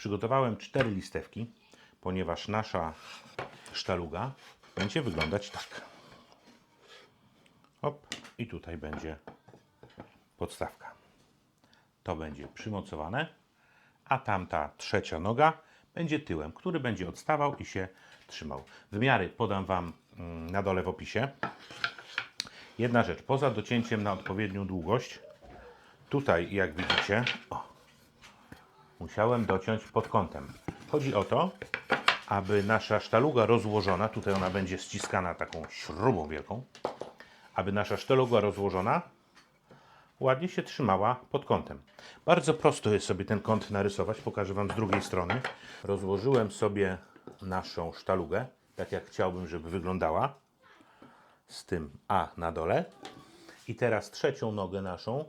Przygotowałem cztery listewki, ponieważ nasza sztaluga będzie wyglądać tak. Hop, i tutaj będzie podstawka. To będzie przymocowane, a tamta trzecia noga będzie tyłem, który będzie odstawał i się trzymał. Wymiary podam Wam mm, na dole w opisie. Jedna rzecz, poza docięciem na odpowiednią długość, tutaj jak widzicie, o, musiałem dociąć pod kątem. Chodzi o to, aby nasza sztaluga rozłożona, tutaj ona będzie ściskana taką śrubą wielką, aby nasza sztaluga rozłożona ładnie się trzymała pod kątem. Bardzo prosto jest sobie ten kąt narysować, pokażę Wam z drugiej strony. Rozłożyłem sobie naszą sztalugę, tak jak chciałbym, żeby wyglądała, z tym A na dole. I teraz trzecią nogę naszą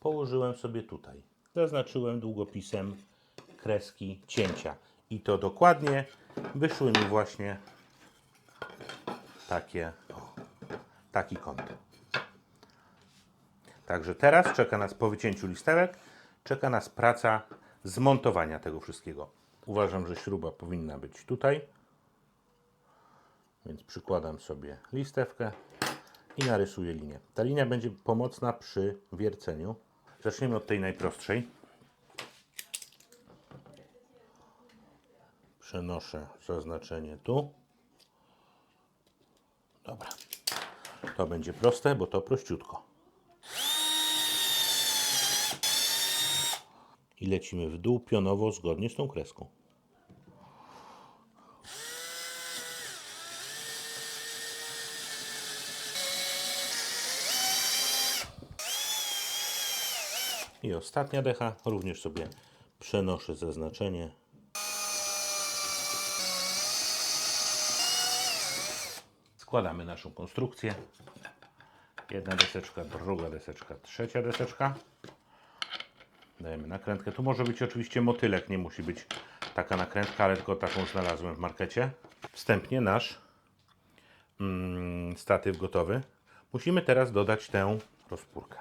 położyłem sobie tutaj. Zaznaczyłem długopisem kreski cięcia. I to dokładnie wyszły mi właśnie takie, o, taki kąt. Także teraz czeka nas po wycięciu listewek, czeka nas praca zmontowania tego wszystkiego. Uważam, że śruba powinna być tutaj. Więc przykładam sobie listewkę i narysuję linię. Ta linia będzie pomocna przy wierceniu. Zaczniemy od tej najprostszej. Przenoszę zaznaczenie tu. Dobra. To będzie proste, bo to prościutko. I lecimy w dół pionowo zgodnie z tą kreską. I ostatnia decha, również sobie przenoszę zaznaczenie. Składamy naszą konstrukcję. Jedna deseczka, druga deseczka, trzecia deseczka. Dajemy nakrętkę. Tu może być oczywiście motylek, nie musi być taka nakrętka, ale tylko taką znalazłem w markecie. Wstępnie nasz mm, statyw gotowy. Musimy teraz dodać tę rozpórkę.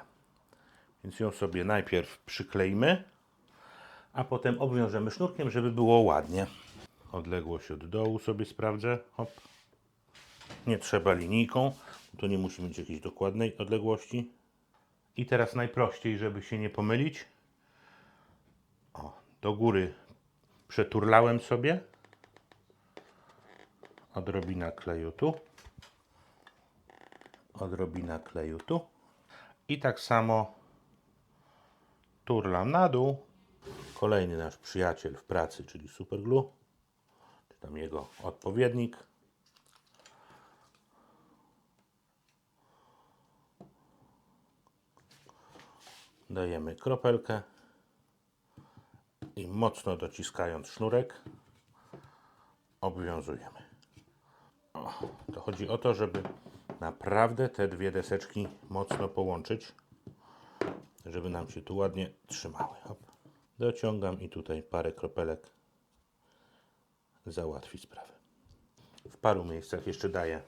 Więc ją sobie najpierw przykleimy, a potem obwiążemy sznurkiem, żeby było ładnie. Odległość od dołu sobie sprawdzę. Hop. Nie trzeba linijką, to nie musi mieć jakiejś dokładnej odległości. I teraz najprościej, żeby się nie pomylić. O, do góry przeturlałem sobie. Odrobina kleju tu. Odrobina kleju tu. I tak samo turlam na dół. Kolejny nasz przyjaciel w pracy, czyli Superglue, czy tam jego odpowiednik. Dajemy kropelkę i mocno dociskając sznurek obwiązujemy. O, to chodzi o to, żeby naprawdę te dwie deseczki mocno połączyć żeby nam się tu ładnie trzymały. Hop. Dociągam i tutaj parę kropelek załatwi sprawę. W paru miejscach jeszcze daję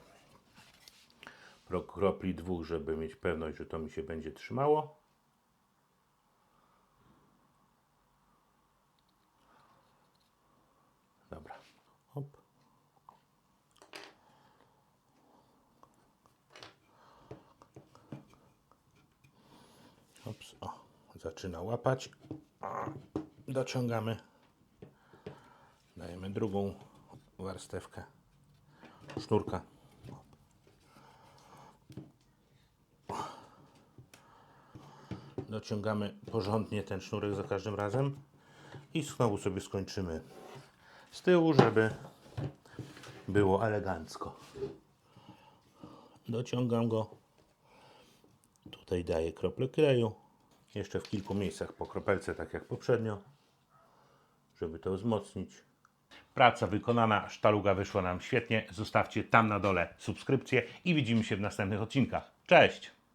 kropli dwóch, żeby mieć pewność, że to mi się będzie trzymało. Dobra. Hop. Ops, o, zaczyna łapać. Dociągamy. Dajemy drugą warstewkę sznurka. Dociągamy porządnie ten sznurek za każdym razem i znowu sobie skończymy z tyłu, żeby było elegancko. Dociągam go Tutaj daję kroplę kleju. Jeszcze w kilku miejscach po kropelce, tak jak poprzednio, żeby to wzmocnić. Praca wykonana, sztaluga wyszła nam świetnie. Zostawcie tam na dole subskrypcję i widzimy się w następnych odcinkach. Cześć!